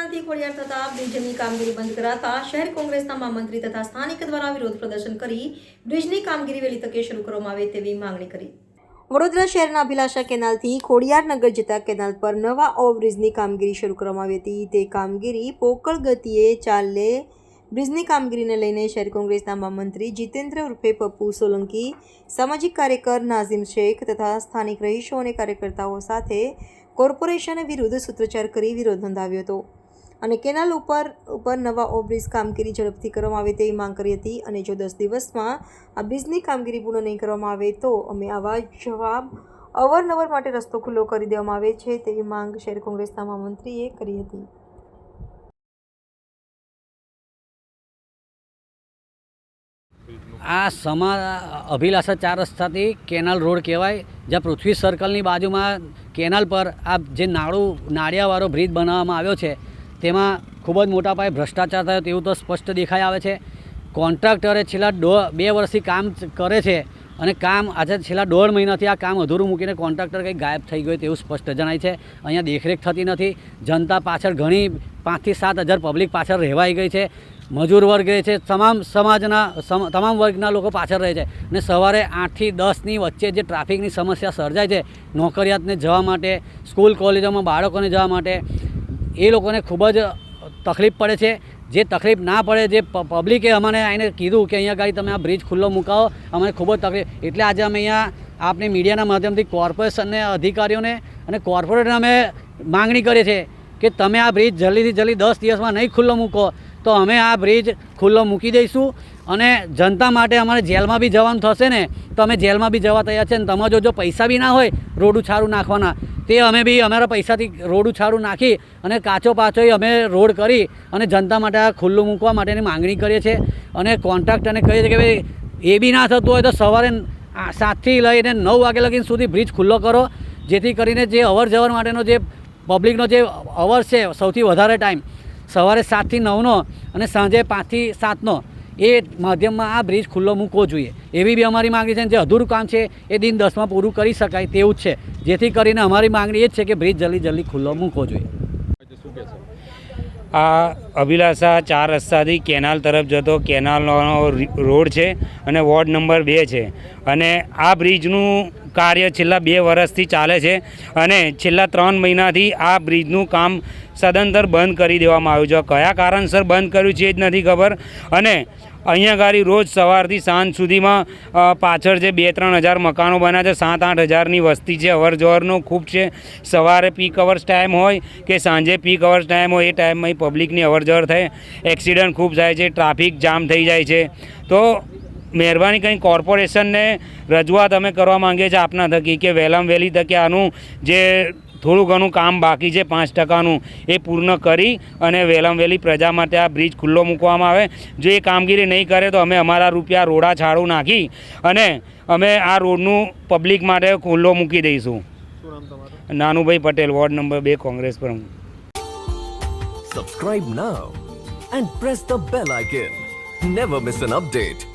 કેનાલથી ખોડિયાર થતા બ્રિજની કામગીરી બંધ કરાતા શહેર કોંગ્રેસના મહામંત્રી તથા સ્થાનિક દ્વારા વિરોધ પ્રદર્શન કરી બ્રિજની કામગીરી વહેલી તકે શરૂ કરવામાં આવે તેવી માંગણી કરી. વડોદરા શહેરના અભિલાષા કેનાલથી ખોડિયાર નગર જતા કેનાલ પર નવા ઓવરબ્રિજની કામગીરી શરૂ કરવામાં આવી હતી. તે કામગીરી પોકળ ગતિએ ચાલે. બ્રિજની કામગીરીને લઈને શહેર કોંગ્રેસના મહામંત્રી જીતેન્દ્ર ઉર્ફે પપ્પુ સોલંકી, સામાજિક કાર્યકર નાઝીમ શેખ તથા સ્થાનિક રહીશો અને કાર્યકર્તાઓ સાથે કોર્પોરેશન વિરુદ્ધ સૂત્રોચ્ચાર કરી વિરોધ નોંધાવ્યો હતો. અને કેનાલ ઉપર ઉપર નવા ઓબ્રિજ કામગીરી ઝડપથી કરવામાં આવે તેવી માંગ કરી હતી અને જો દસ દિવસમાં આ બ્રિજની કામગીરી પૂર્ણ નહીં કરવામાં આવે તો અમે આવા જવાબ અવારનવાર માટે રસ્તો ખુલ્લો કરી દેવામાં આવે છે તેવી માંગ શહેર કોંગ્રેસના મહામંત્રીએ કરી હતી. આ સમા અભિલાષા ચાર રસ્તાથી કેનાલ રોડ કહેવાય, જ્યાં પૃથ્વી સર્કલની બાજુમાં કેનાલ પર આ જે નાળું, નાળિયાવાળો બ્રિજ બનાવવામાં આવ્યો છે તેમાં ખૂબ જ મોટા પાયે ભ્રષ્ટાચાર થયો તેવું તો સ્પષ્ટ દેખાઈ આવે છે. કોન્ટ્રાક્ટરે છેલ્લા દો, બે વર્ષથી કામ કરે છે અને કામ આજે છેલ્લા દોઢ મહિનાથી આ કામ અધૂરું મૂકીને કોન્ટ્રાક્ટર કંઈક ગાયબ થઈ ગયું તેવું સ્પષ્ટ જણાય છે. અહીંયા દેખરેખ થતી નથી. જનતા પાછળ ઘણી પાંચથી સાત હજાર પબ્લિક પાછળ રહેવાઈ ગઈ છે. મજૂર વર્ગ રહે છે. તમામ સમાજના, સમ, તમામ વર્ગના લોકો પાછળ રહે છે. અને સવારે આઠથી દસની વચ્ચે જે ટ્રાફિકની સમસ્યા સર્જાય છે, નોકરિયાતને જવા માટે, સ્કૂલ કોલેજોમાં બાળકોને જવા માટે એ લોકોને ખૂબ જ તકલીફ પડે છે. જે તકલીફ ના પડે, જે પબ્લિકે અમને આવીને કીધું કે અહીંયા ગાડી તમે આ બ્રિજ ખુલ્લો મુકાવો. અમને ખૂબ જ તકલીફ. એટલે આજે અમે અહીંયા આપની મીડિયાના માધ્યમથી કોર્પોરેશનને અધિકારીઓને અને કોર્પોરેટને અમે માંગણી કરીએ છીએ કે તમે આ બ્રિજ જલ્દીથી જલ્દી દસ દિવસમાં નહીં ખુલ્લો મૂકો. તો અમે આ બ્રિજ ખુલ્લો મૂકી દઈશું અને જનતા માટે અમારે જેલમાં બી જવાનું થશે ને, તો અમે જેલમાં બી જવા તૈયાર છે ને તમે જો પૈસા બી ના હોય, રોડ ઉછાળું નાખવાના તે અમે બી અમારા પૈસાથી રોડ ઉછાળું નાખી અને કાચો પાછો અમે રોડ કરી અને જનતા માટે આ ખુલ્લું મૂકવા માટેની માંગણી કરીએ છીએ. અને કોન્ટ્રાક્ટરને કહીએ છીએ કે ભાઈ એ બી ના થતું હોય તો સવારે સાતથી લઈને નવ વાગે લગીને સુધી બ્રિજ ખુલ્લો કરો. જેથી કરીને જે અવર જવર માટેનો જે પબ્લિકનો જે અવર છે સૌથી વધારે ટાઈમ સવારે સાતથી નવનો અને સાંજે પાંચથી સાતનો. એ માધ્યમમાં આ બ્રિજ ખુલ્લો મૂકવો જોઈએ. એવી બી અમારી માંગણી છે જે અધૂરું કામ છે, એ દિન દસમાં પૂરું કરી શકાય તેવું જ છે. જેથી કરીને અમારી માંગણી એ જ છે કે બ્રિજ જલ્દી જલ્દી ખુલ્લો મૂકવો જોઈએ. આ અભિલાષા ચાર રસ્તાથી કેનાલ તરફ જતો કેનાલનો રોડ છે અને વોર્ડ નંબર બે છે. અને આ બ્રિજનું કાર્ય છેલ્લા બે વર્ષથી ચાલે છે અને છેલ્લા ત્રણ મહિનાથી આ બ્રિજનું કામ સદંતર બંધ કરી દેવામાં આવ્યું છે. કયા કારણસર બંધ કર્યું છે એ જ નથી ખબર. અને અહીંયા ગાડી રોજ સવારથી સાંજ સુધીમાં પાછળ જે બે ત્રણ હજાર મકાનો બન્યા છે, સાત આઠ હજારની વસ્તી છે, અવર જવરનો ખૂબ છે. સવારે પીક અવર્સ ટાઈમ હોય કે સાંજે પીક અવર્સ ટાઈમ હોય, એ ટાઈમમાં પબ્લિકની અવર જવર થાય. એક્સિડન્ટ ખૂબ થાય છે ટ્રાફિક જામ થઈ જાય છે. તો મહેરબાની કંઈ કોર્પોરેશનને રજૂઆત અમે કરવા માંગીએ છીએ આપના થકી કે વહેલામ વહેલી તકે આનું જે થોડું ઘણું કામ બાકી છે પાંચ ટકાનું એ પૂર્ણ કરી અને વહેલામ વહેલી પ્રજા માટે આ બ્રિજ ખુલ્લો મૂકવામાં આવે. જો એ કામગીરી નહીં કરે તો અમે અમારા રૂપિયા રોડા છાડું નાખી અને અમે આ રોડનું પબ્લિક માટે ખુલ્લો મૂકી દઈશું. નાનુભાઈ પટેલ વોર્ડ નંબર બે કોંગ્રેસ પ્રમુખ. Subscribe now and press the bell icon never miss an update.